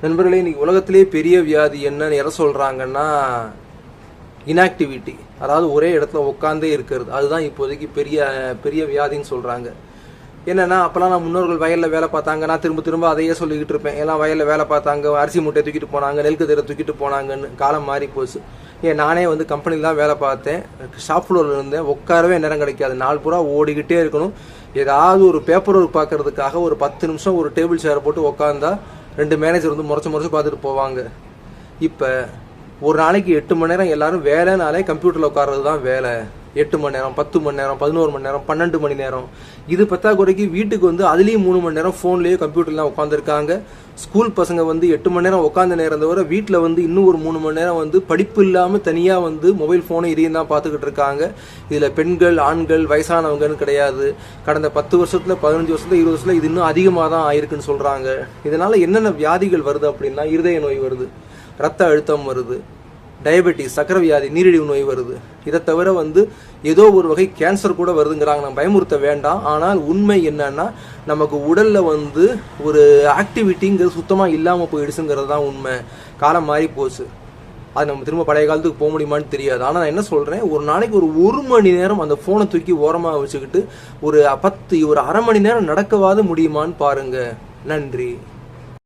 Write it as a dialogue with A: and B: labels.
A: நண்பர்களே இன்னைக்கு உலகத்திலே பெரிய வியாதி என்னன்னு எதை சொல்றாங்கன்னா இன்ஆக்டிவிட்டி அதாவது ஒரே இடத்துல உட்காந்தே இருக்கிறது. அதுதான் இப்போதைக்கு பெரிய பெரிய வியாதின்னு சொல்றாங்க. என்னன்னா அப்பெல்லாம் நான் முன்னோர்கள் வயலில் வேலை பார்த்தாங்க நான் திரும்ப திரும்ப அதையே சொல்லிக்கிட்டு இருப்பேன். எல்லாம் வயலில் வேலை பார்த்தாங்க அரிசி மூட்டை தூக்கிட்டு போனாங்க நெல் கதிரை தூக்கிட்டு போனாங்கன்னு காலம் மாறி போச்சு. ஏன் நானே வந்து கம்பெனியில் தான் வேலை பார்த்தேன். ஷாப் ஃப்ளோரில் இருந்தேன். உட்காரவே நேரம் கிடைக்காது. நாள் பூரா ஓடிக்கிட்டே இருக்கணும். ஏதாவது ஒரு பேப்பர் ஒர்க் பார்க்கறதுக்காக ஒரு பத்து நிமிஷம் ஒரு டேபிள் சேரை போட்டு உட்காந்தா ரெண்டு மேனேஜர் வந்து முறைச்சு முறைச்சு பார்த்துட்டு போவாங்க. இப்போ ஒரு நாளைக்கு எட்டு மணி நேரம் எல்லாரும் வேலைனாலே கம்ப்யூட்டரில் உட்கார்றது தான் வேலை. எட்டு மணி நேரம் பத்து மணி நேரம் பதினோரு மணி நேரம் பன்னெண்டு மணி நேரம். இது பத்தாக்குறைக்கு வீட்டுக்கு வந்து அதுலேயும் மூணு மணி நேரம் ஃபோன்லேயே கம்ப்யூட்டர்லாம் உட்காந்துருக்காங்க ஸ்கூல் பசங்க வந்து எட்டு மணி நேரம் உட்காந்த நேரம் தவிர வீட்டில் வந்து இன்னும் ஒரு மூணு மணி நேரம் வந்து படிப்பு இல்லாமல் தனியாக வந்து மொபைல் ஃபோனை இதையும் தான் பார்த்துக்கிட்டு இருக்காங்க. இதில் பெண்கள் ஆண்கள் வயசானவங்கன்னு கிடையாது. கடந்த பத்து வருஷத்தில் பதினஞ்சு வருஷத்தில் இருபது வருஷத்தில் இது இன்னும் அதிகமாக தான் ஆயிருக்குன்னு சொல்கிறாங்க இதனால் என்னென்ன வியாதிகள் வருது அப்படின்னா இருதய நோய் வருது ரத்த அழுத்தம் வருது. டயபெட்டிஸ் சக்கர வியாதி நீரிழிவு நோய் வருது. இதை தவிர வந்து ஏதோ ஒரு வகை கேன்சர் கூட வருதுங்கிறாங்க. நம்ம பயமுறுத்த வேண்டாம். ஆனால் உண்மை என்னன்னா நமக்கு உடலில் வந்து ஒரு ஆக்டிவிட்டிங்கிறது சுத்தமாக இல்லாமல் போயிடுச்சுங்கிறது தான் உண்மை. காலம் மாறி போச்சு. அது நம்ம திரும்ப பழைய காலத்துக்கு போக முடியுமான்னு தெரியாது. ஆனால் நான் என்ன சொல்கிறேன் ஒரு நாளைக்கு ஒரு ஒரு மணி நேரம் அந்த ஃபோனை தூக்கி ஓரமாக வச்சுக்கிட்டு ஒரு பத்து ஒரு அரை மணி நேரம் நடக்கவாது முடியுமான்னு பாருங்க. நன்றி.